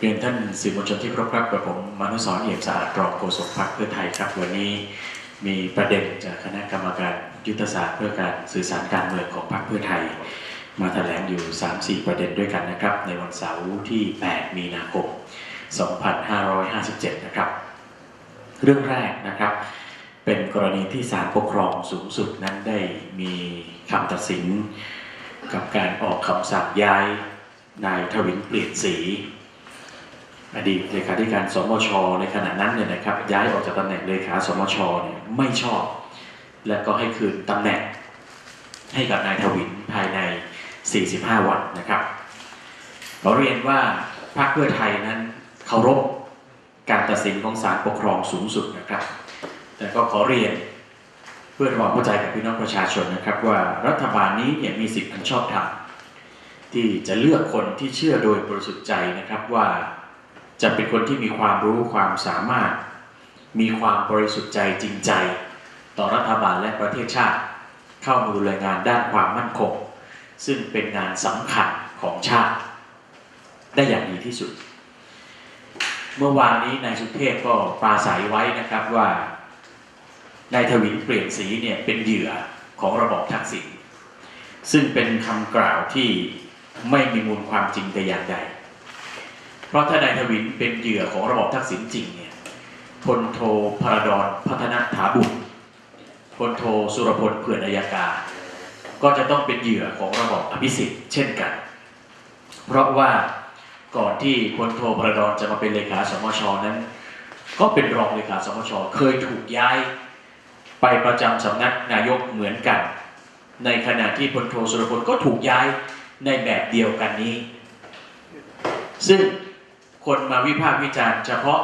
เรียนท่านสื่อมวลชนที่เคารพครับกับผมมนุสรเอี่ยมสะอาดรองโฆษกพรรคเพื่อไทยครับ วันนี้มีประเด็นจากคณะกรรมการยุทธศาสตร์เพื่อการสื่อสารการเมืองของพรรคเพื่อไทย มาแถลงอยู่ 3-4 ประเด็นด้วยกันนะครับ ในวันเสาร์ที่ 8 มีนาคม 2557 นะครับ เรื่องแรกนะครับ เป็นกรณีที่ศาลปกครองสูงสุดนั้นได้มีคำตัดสิน กับการออกคำสั่งย้ายนายทวินเปลี่ยนสี อดีตเลขาธิการสมช ในขณะนั้นเนี่ยนะครับย้ายออกจากตำแหน่งเลขาสมชเนี่ยไม่ชอบ และก็ให้คืนตำแหน่งให้กับนายทวินภายใน 45 วันนะครับขอเรียนว่าพรรคเพื่อไทยนั้นเคารพการตัดสินของศาลปกครองสูงสุดนะครับ แต่ก็ขอเรียนเพื่อทำความเข้าใจกับพี่น้องประชาชนนะครับว่ารัฐบาลนี้เนี่ยมีสิทธิอันชอบธรรมที่จะเลือกคนที่เชื่อโดยบริสุทธิ์ใจนะครับว่า จะเป็นคนที่มีความรู้ความสามารถ มีความบริสุทธิ์ใจจริงใจ ต่อรัฐบาลและประเทศชาติ เข้ามาดูแลงานด้านความมั่นคง ซึ่งเป็นงานสำคัญของชาติ ได้อย่างดีที่สุด เมื่อวานนี้นายสุเทพก็ปราศัยไว้นะครับว่านายทวินเปลี่ยนสีเนี่ยเป็นเหยื่อของระบอบทักษิณซึ่งเป็นคำกล่าวที่ไม่มีมูลความจริงแต่อย่างใด เพราะถ้านายทวินเป็นเหยื่อของระบอบทักษิณจริงเนี่ยพลโทพระดอนพัฒนาถาบุตรพลโทสุรพลเผื่อนอัยการก็จะต้องเป็นเหยื่อของระบอบอภิสิทธิ์เช่นกัน เพราะว่าก่อนที่พลโทพระดอนจะมาเป็นเลขาสมชนั้น ก็เป็นรองเลขาสมชเคยถูกย้ายไปประจำสำนักนายกเหมือนกัน ในขณะที่พลโทสุรพลก็ถูกย้ายในแบบเดียวกันนี้ ซึ่ง คนมาวิพากษ์วิจารณ์เฉพาะ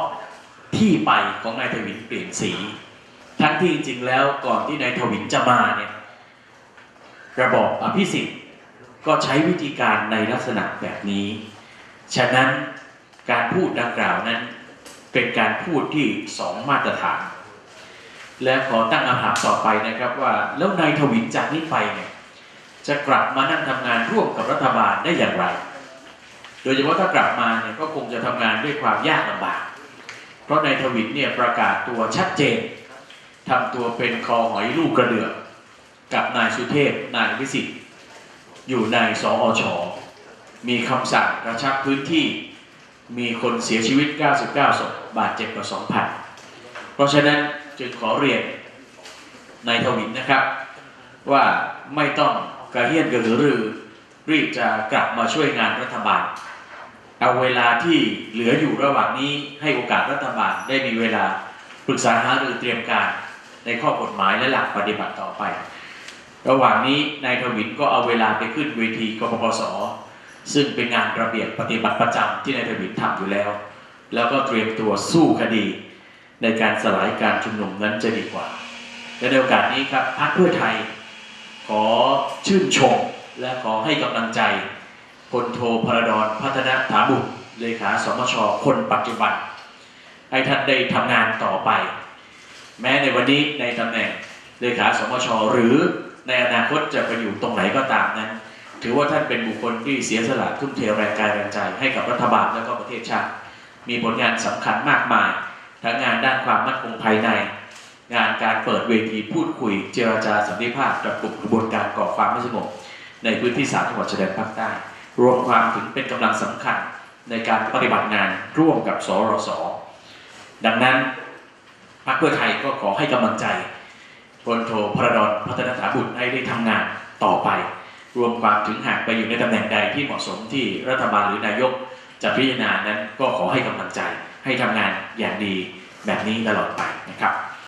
ที่ไปของนายทวินเปลี่ยนสี ทั้งที่จริงๆแล้วก่อนที่นายทวินจะมาเนี่ยระบอบอภิสิทธิ์ก็ใช้วิธีการในลักษณะแบบนี้ ฉะนั้นการพูดดังกล่าวนั้น เป็นการพูดที่สองมาตรฐาน และขอตั้งคำถามต่อไปนะครับว่าแล้วนายทวินจากนี้ไปเนี่ยจะกลับมานั่งทำงานร่วมกับรัฐบาลได้อย่างไร โดยเฉพาะถ้ากลับมาเนี่ยก็คงจะทำงานด้วยความยากลำบาก เพราะนายทวินเนี่ยประกาศตัวชัดเจนทำตัวเป็นคอหอยลูกกระเดือกกับนายสุเทพนายวิสิทธิ์อยู่ในสออชมีคำสั่งกระชับพื้นที่มีคนเสียชีวิต 99ศพบาดเจ็บกว่า 2,000 เพราะฉะนั้นจึงขอเรียนนายทวินนะครับ ว่าไม่ต้องกระเฮียนกระหือรือรีบจะกลับมาช่วยงานรัฐบาล เอาเวลาที่เหลืออยู่ระหว่างนี้ให้โอกาสรัฐบาลได้มีเวลาปรึกษาหารือเตรียมการในข้อกฎหมายและหลักปฏิบัติต่อไป ระหว่างนี้นายทวินก็เอาเวลาไปขึ้นเวทีกปปส ซึ่งเป็นงานระเบียบปฏิบัติประจำที่นายทวินทำอยู่แล้ว แล้วก็เตรียมตัวสู้คดี ในการสลายการชุมนุมนั้นจะดีกว่าและในโอกาสนี้ครับพรรคเพื่อไทย ขอชื่นชมและขอให้กำลังใจ พลโทพระดอนพัฒนาถาบุตรเลขาสมชคนปัจจุบัน ให้ท่านได้ทำงานต่อไป แม้ในวันนี้ในตำแหน่งเลขาสมชหรือในอนาคตจะไปอยู่ตรงไหนก็ตามนั้น ถือว่าท่านเป็นบุคคลที่เสียสละทุ่มเทแรงกายแรงใจให้กับรัฐบาลและก็ประเทศชาติ มีผลงานสำคัญมากมาย ทั้งงานด้านความมั่นคงภายใน งานการเปิดเวทีพูดคุย เจรจาสันติภาพกับกลุ่มกระบวนการก่อความไม่สงบในพื้นที่สามจังหวัดชายแดนภาคใต้ รวมความถึงเป็นกำลังสำคัญในการปฏิบัติงานร่วมกับสรส ดังนั้นพรรคเพื่อไทยก็ขอให้กำลังใจพลโทพระดอนพัฒนาถาบุตรให้ได้ทำงานต่อไป รวมความถึงหากไปอยู่ในตำแหน่งใดที่เหมาะสมที่รัฐบาลหรือนายกจะพิจารณานั้นก็ขอให้กำลังใจให้ทำงานอย่างดีแบบนี้ตลอดไปนะครับ